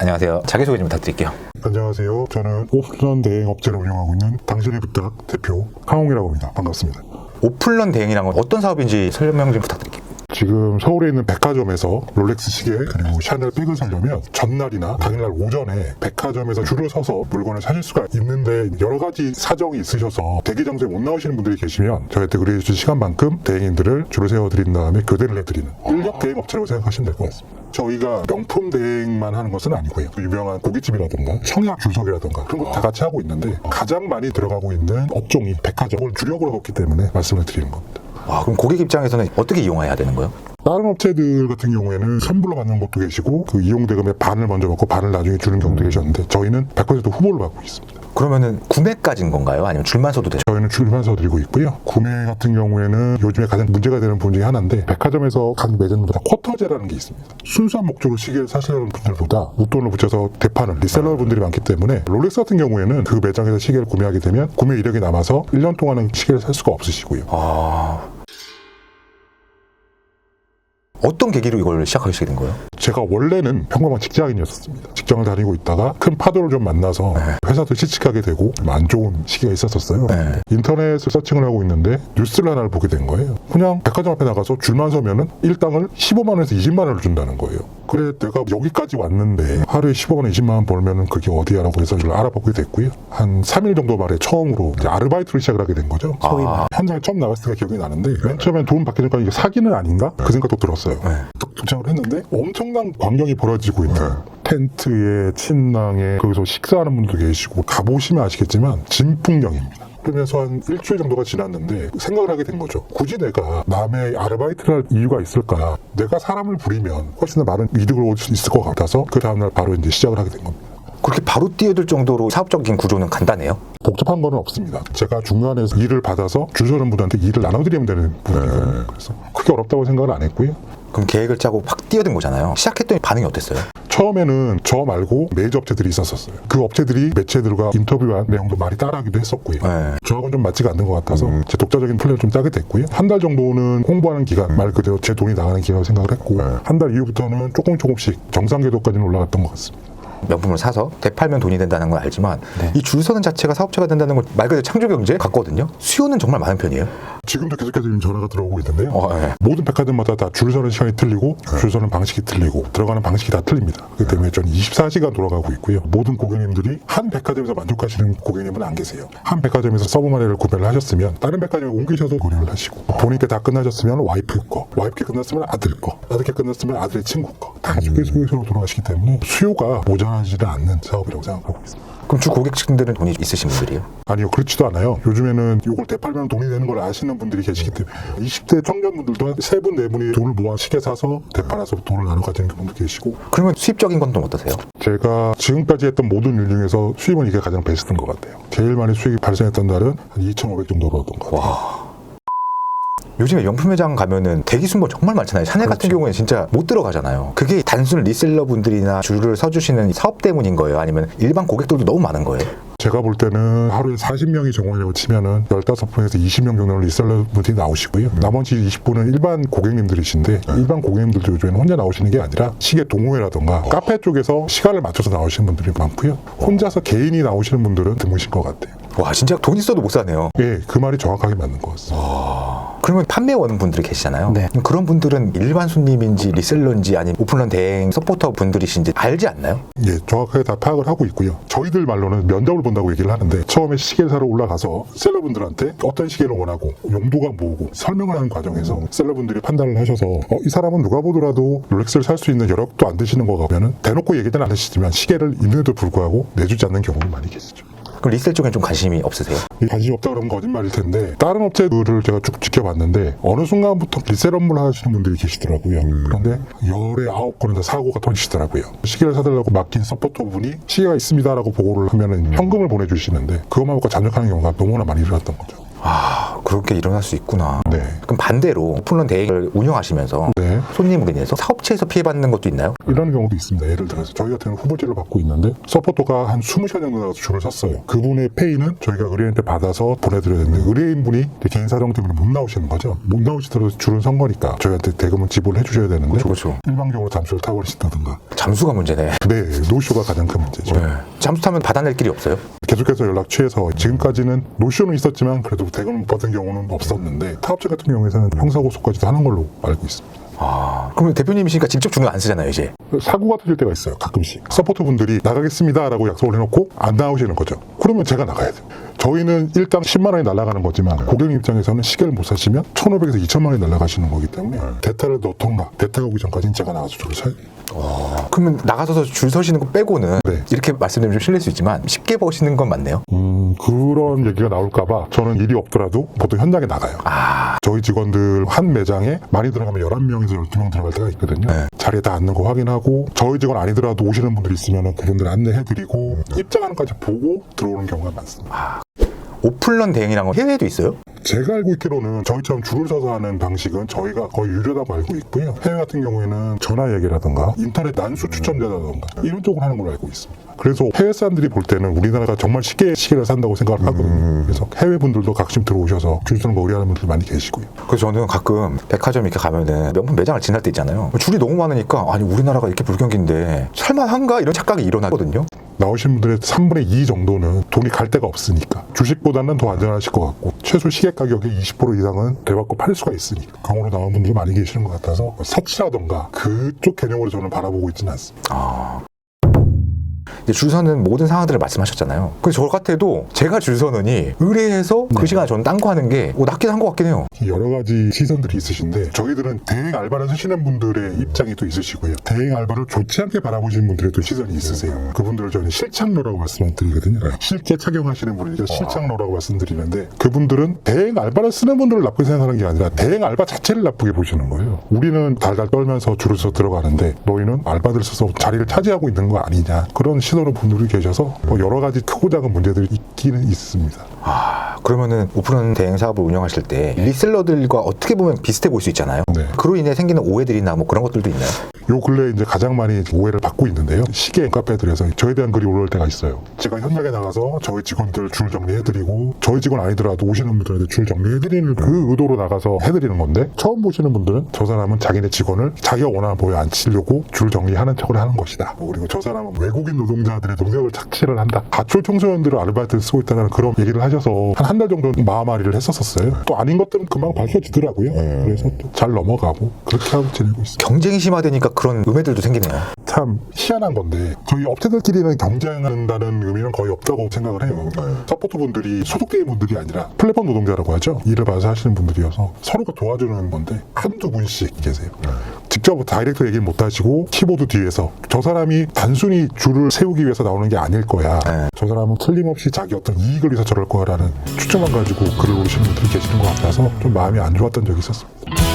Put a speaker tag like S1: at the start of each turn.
S1: 안녕하세요. 자기소개 좀 부탁드릴게요.
S2: 안녕하세요. 저는 오프런 대행 업체를 운영하고 있는 당신의 부탁 대표 강홍이라고 합니다. 반갑습니다.
S1: 오플런 대행이란 건 어떤 사업인지 설명 좀 부탁드릴게요.
S2: 지금 서울에 있는 백화점에서 롤렉스 시계 그리고 샤넬 백을 사려면 전날이나 당일날 오전에 백화점에서 줄을 서서 물건을 사실 수가 있는데 여러 가지 사정이 있으셔서 대기 장소에 못 나오시는 분들이 계시면 저희한테 의뢰해주신 시간만큼 대행인들을 줄을 세워드린 다음에 교대를 해드리는 인력 대행 업체라고 생각하시면 될 것 같습니다. 저희가 명품 대행만 하는 것은 아니고요. 유명한 고깃집이라든가 청약 줄서기라든가 그런 거다 같이 하고 있는데 가장 많이 들어가고 있는 업종이 백화점을 주력으로 뒀기 때문에 말씀을 드리는 겁니다.
S1: 와, 그럼 고객 입장에서는 어떻게 이용해야 되는 거예요?
S2: 다른 업체들 같은 경우에는 선불로 받는 것도 계시고 그 이용 대금의 반을 먼저 받고 반을 나중에 주는 경우도 계셨는데 저희는 100% 후보를 받고 있습니다.
S1: 그러면은 구매까지인 건가요? 아니면 줄만 서도 되죠?
S2: 저희는 줄만 서 드리고 있고요. 구매 같은 경우에는 요즘에 가장 문제가 되는 부분 중에 하나인데 백화점에서 각 매장마다 쿼터제라는 게 있습니다. 순수한 목적으로 시계를 사시는 분들보다 웃돈을 붙여서 대파는 리셀러 분들이 많기 때문에 롤렉스 같은 경우에는 그 매장에서 시계를 구매하게 되면 구매 이력이 남아서 1년 동안은 시계를 살 수가 없으시고요.
S1: 아. 어떤 계기로 이걸 시작하시게 된 거예요?
S2: 제가 원래는 평범한 직장인이었습니다. 직장을 다니고 있다가 큰 파도를 좀 만나서 회사도 실직하게 되고 좀안 좋은 시기가 있었었어요.
S1: 네.
S2: 인터넷을 서칭을 하고 있는데 뉴스를 하나를 보게 된 거예요. 그냥 백화점 앞에 나가서 줄만 서면은 일당을 15만 원에서 20만 원을 준다는 거예요. 그래 내가 여기까지 왔는데 하루에 15만 원, 20만 원 벌면은 그게 어디야라고 해서 이걸 알아보게 됐고요. 한 3일 정도 만에 처음으로 아르바이트를 시작을 하게 된 거죠. 소위
S1: 아.
S2: 현장에 처음 나갔을 때가 기억이 나는데 맨 처음엔 돈 받기 전까지 이게 사기는 아닌가? 그 생각도 들었어요.
S1: 네.
S2: 딱 도착을 했는데 엄청 난 광경이 벌어지고 있는 텐트에 침낭에 거기서 식사하는 분도 계시고 가보시면 아시겠지만 진풍경입니다. 그러면서 한 일주일 정도가 지났는데 생각을 하게 된 거죠. 굳이 내가 남의 아르바이트를 할 이유가 있을까? 내가 사람을 부리면 훨씬 더 많은 이득을 얻을 수 있을 것 같아서 그 다음날 바로 이제 시작을 하게 된 겁니다.
S1: 그렇게 바로 뛰어들 정도로 사업적인 구조는 간단해요?
S2: 복잡한 거는 없습니다. 제가 중간에 일을 받아서 줄 서는 분한테 일을 나눠드리면 되는 부분이거든요. 그래서 크게 어렵다고 생각을 안 했고요.
S1: 그럼 계획을 짜고 확 뛰어든 거잖아요. 시작했더니 반응이 어땠어요?
S2: 처음에는 저 말고 메이저 업체들이 있었었어요. 그 업체들이 매체들과 인터뷰한 내용도 많이 따라하기도 했었고요.
S1: 네.
S2: 저하고는 좀 맞지가 않는 것 같아서 제 독자적인 플랜을 좀 짜게 됐고요. 한 달 정도는 홍보하는 기간, 말 그대로 제 돈이 나가는 기간으로 생각을 했고 한달 이후부터는 조금 조금씩 정상 궤도까지는 올라갔던 것 같습니다.
S1: 명품을 사서 되팔면 돈이 된다는 건 알지만 이줄 서는 자체가 사업체가 된다는 건 말 그대로 창조 경제 같거든요. 수요는 정말 많은 편이에요.
S2: 지금도 계속해서 지금 전화가 들어오고 있는데요.
S1: 어, 예.
S2: 모든 백화점마다 다 줄 서는 시간이 틀리고 줄 서는 방식이 틀리고 들어가는 방식이 다 틀립니다. 그렇기 때문에 저는 24시간 돌아가고 있고요. 모든 고객님들이 한 백화점에서 만족하시는 고객님은 안 계세요. 한 백화점에서 서브 마리를 구매를 하셨으면 다른 백화점에 옮기셔서 고려를 하시고 본인께 다 끝나셨으면 와이프 거, 와이프께 끝났으면 아들 거, 아들께 끝났으면 아들의 친구 거. 다 계속해서 돌아가시기 때문에 수요가 모자라지는 않는 사업이라고 생각하고 있습니다.
S1: 그럼 주 고객층들은 돈이 있으신 분들이에요?
S2: 아니요, 그렇지도 않아요. 요즘에는 이걸 대팔면 돈이 되는 걸 아시는 분들이 계시기 때문에 20대 청년분들도 한세 분, 네 분이 돈을 모아 시계 사서 대팔아서 돈을 나눠 가지는 분도 계시고
S1: 그러면 수입적인 건 좀 어떠세요?
S2: 제가 지금까지 했던 모든 일 중에서 수입은 이게 가장 베스트인 것 같아요. 제일 많이 수익이 발생했던 날은 한 2,500 정도로 얻은 것 같아요.
S1: 요즘에 명품 매장 가면은 대기 순번 정말 많잖아요. 샤넬 같은 경우에는 진짜 못 들어가잖아요. 그게 단순 리셀러 분들이나 줄을 서주시는 사업 때문인 거예요? 아니면 일반 고객들도 너무 많은 거예요?
S2: 제가 볼 때는 하루에 40명이 정원이라고 치면은 15분에서 20명 정도는 리셀러 분들이 나오시고요. 나머지 20분은 일반 고객님들이신데 일반 고객님들도 요즘에는 혼자 나오시는 게 아니라 시계 동호회라던가 카페 쪽에서 시간을 맞춰서 나오시는 분들이 많고요. 혼자서 개인이 나오시는 분들은 드무신 것 같아요.
S1: 와 진짜 돈 있어도 못 사네요.
S2: 예, 그 말이 정확하게 맞는 것 같습니다.
S1: 그러면 판매원 분들이 계시잖아요.
S3: 네.
S1: 그런 분들은 일반 손님인지 리셀러인지 아니면 오픈런 대행 서포터 분들이신지 알지 않나요?
S2: 예, 정확하게 다 파악을 하고 있고요. 저희들 말로는 면접을 본다고 얘기를 하는데 처음에 시계를 사러 올라가서 셀러분들한테 어떤 시계를 원하고 용도가 뭐고 설명을 하는 과정에서 셀러분들이 판단을 하셔서 어, 이 사람은 누가 보더라도 롤렉스를 살 수 있는 여력도 안 되시는 거 같으면 대놓고 얘기는 안 하시지만 시계를 있는데도 불구하고 내주지 않는 경우도 많이 계시죠.
S1: 그럼 리셀 쪽엔 좀 관심이 없으세요?
S2: 이 관심이 없다 그러면 거짓말일 텐데 다른 업체들을 제가 쭉 지켜봤는데 어느 순간부터 리셀 업무를 하시는 분들이 계시더라고요. 그런데 열에 아홉 건에서 사고가 터지시더라고요. 시계를 사달라고 맡긴 서포터 분이 시계가 있습니다라고 보고를 하면은 현금을 보내주시는데 그것만 먹고 잠적하는 경우가 너무나 많이 일어났던 거죠.
S1: 아 그렇게 일어날 수 있구나.
S2: 네.
S1: 그럼 반대로 오픈런 대행을 운영하시면서
S2: 네.
S1: 손님으로 인해서 사업체에서 피해받는 것도 있나요?
S2: 이런 경우도 있습니다. 예를 들어서 저희 같은 후보지를 받고 있는데 서포터가 한 20시간 정도 나가서 줄을 섰어요. 그분의 페이는 저희가 의뢰인한테 받아서 보내드려야 되는데 의뢰인분이 개인 사정 때문에 못 나오시는 거죠. 못 나오시더라도 줄은 선 거니까 저희한테 대금을 지불해 주셔야 되는데
S1: 그렇죠.
S2: 일방적으로 잠수를 타고 계신다든가
S1: 잠수가 문제네.
S2: 네, 노쇼가 가장 큰 문제죠.
S1: 네. 잠수 타면 받아낼 길이 없어요?
S2: 계속해서 연락 취해서 지금까지는 노쇼는 있었지만 그래도 대금을 못 받은 경우는 없었는데 타업체 같은 경우에는 형사고소까지도 하는 걸로 알고 있습니다.
S1: 아, 그럼 대표님이시니까 직접 주문 안 쓰잖아요, 이제.
S2: 사고가 터질 때가 있어요. 가끔씩. 서포터 분들이 나가겠습니다라고 약속을 해놓고 안 나오시는 거죠. 그러면 제가 나가야 돼요. 저희는 일당 10만 원이 날아가는 거지만 고객님 입장에서는 시계를 못 사시면 1,500에서 2천만 원이 날아가시는 거기 때문에 대타를 넣던가 대타가 오기 전까지는 제가 나가서 줄을 서야 돼요.
S1: 그러면 나가서서 줄 서시는 거 빼고는
S2: 네.
S1: 이렇게 말씀드리면 좀 실례일 수 있지만 쉽게 버시는 건 맞네요.
S2: 음, 그런 얘기가 나올까봐 저는 일이 없더라도 보통 현장에 나가요.
S1: 아,
S2: 저희 직원들 한 매장에 많이 들어가면 11명에서 12명 들어갈 때가 있거든요.
S1: 네.
S2: 자리에 다 앉는 거 확인하고 저희 직원 아니더라도 오시는 분들 있으면 그분들 안내해드리고 입장하는 까지 보고 들어오는 경우가 많습니다.
S1: 오픈런 대행이라는 건 해외에도 있어요?
S2: 제가 알고 있기로는 저희처럼 줄을 서서 하는 방식은 저희가 거의 유료라고 알고 있고요. 해외 같은 경우에는 전화 얘기라든가 인터넷 난수 추첨제라든가 이런 쪽으로 하는 걸로 알고 있습니다. 그래서 해외 사람들이 볼 때는 우리나라가 정말 쉽게 시계를 산다고 생각을 하거든요. 그래서 해외 분들도 가끔 들어오셔서 줄 서는 거 의뢰하는 분들 많이 계시고요.
S1: 그래서 저는 가끔 백화점 이렇게 가면은 명품 매장을 지날 때 있잖아요. 줄이 너무 많으니까 아니 우리나라가 이렇게 불경기인데 살만한가 이런 착각이 일어나거든요.
S2: 나오신 분들의 3분의 2 정도는 돈이 갈 데가 없으니까 주식보다는 더 안전하실 것 같고 최소 시계 가격의 20% 이상은 대받고 팔 수가 있으니까 강원로 나온 분들이 많이 계시는 것 같아서 서치라던가 그쪽 개념으로 저는 바라보고 있지는 않습니다.
S1: 아. 줄 서는 모든 상황들을 말씀하셨잖아요. 그래서 저 같아도 제가 줄 서느니 의뢰해서 그 시간에 저는 딴 거 하는 게 어, 낫긴 한 것 같긴 해요.
S2: 여러 가지 시선들이 있으신데 저희들은 대행 알바를 쓰시는 분들의 입장이 또 있으시고요. 대행 알바를 좋지 않게 바라보시는 분들의 또 시선이 있으세요. 그분들을 저희는 실착로라고 말씀을 드리거든요. 실제 착용하시는 분을 실착로라고 말씀드리는데 그분들은 대행 알바를 쓰는 분들을 나쁘게 생각하는 게 아니라 대행 알바 자체를 나쁘게 보시는 거예요. 우리는 달달 떨면서 줄을 서 들어가는데 너희는 알바들 써서 자리를 차지하고 있는 거 아니냐 그런 시선 을 분들이 계셔서 뭐 여러 가지 크고 작은 문제들이 있기는 있습니다.
S1: 아, 그러면은 오픈런 대행 사업을 운영하실 때 리셀러들과 어떻게 보면 비슷해 보일 수 있잖아요.
S2: 네.
S1: 그로 인해 생기는 오해들이나 뭐 그런 것들도 있나요?
S2: 요 근래 이제 가장 많이 오해를 받고 있는데요. 시계 카페들에서 저에 대한 글이 올라올 때가 있어요. 제가 현장에 나가서 저희 직원들 줄 정리해드리고 저희 직원 아니더라도 오시는 분들한테 줄 정리해드리는 그 의도로 나가서 해드리는 건데 처음 보시는 분들은 저 사람은 자기네 직원을 자기가 원하는 보여 앉히려고 줄 정리하는 척을 하는 것이다. 그리고 저 사람은 외국인 노동자들의 능력을 착취를 한다. 가출 청소년들을 아르바이트를 쓰고 있다는 그런 얘기를 하셔서 한 한 달 정도 마음앓이를 했었었어요. 또 아닌 것들은 금방 밝혀지더라고요. 그래서 또잘 넘어가고 그렇게 하고 지내고 있습니다.
S1: 경쟁이 심화되니까 그런 음해들도 생기네요.
S2: 참 희한한 건데 저희 업체들끼리는 경쟁한다는 의미는 거의 없다고 생각을 해요. 서포터 분들이 소속된 분들이 아니라 플랫폼 노동자라고 하죠. 일을 봐서 하시는 분들이어서 서로가 도와주는 건데 한두 분씩 계세요. 직접 다이렉트 얘기를 못 하시고 키보드 뒤에서 저 사람이 단순히 줄을 세우기 위해서 나오는 게 아닐 거야.
S1: 네.
S2: 저 사람은 틀림없이 자기 어떤 이익을 위해서 저럴 거야라는 추정만 가지고 글을 올리시는 분들이 계시는 것 같아서 좀 마음이 안 좋았던 적이 있었습니다.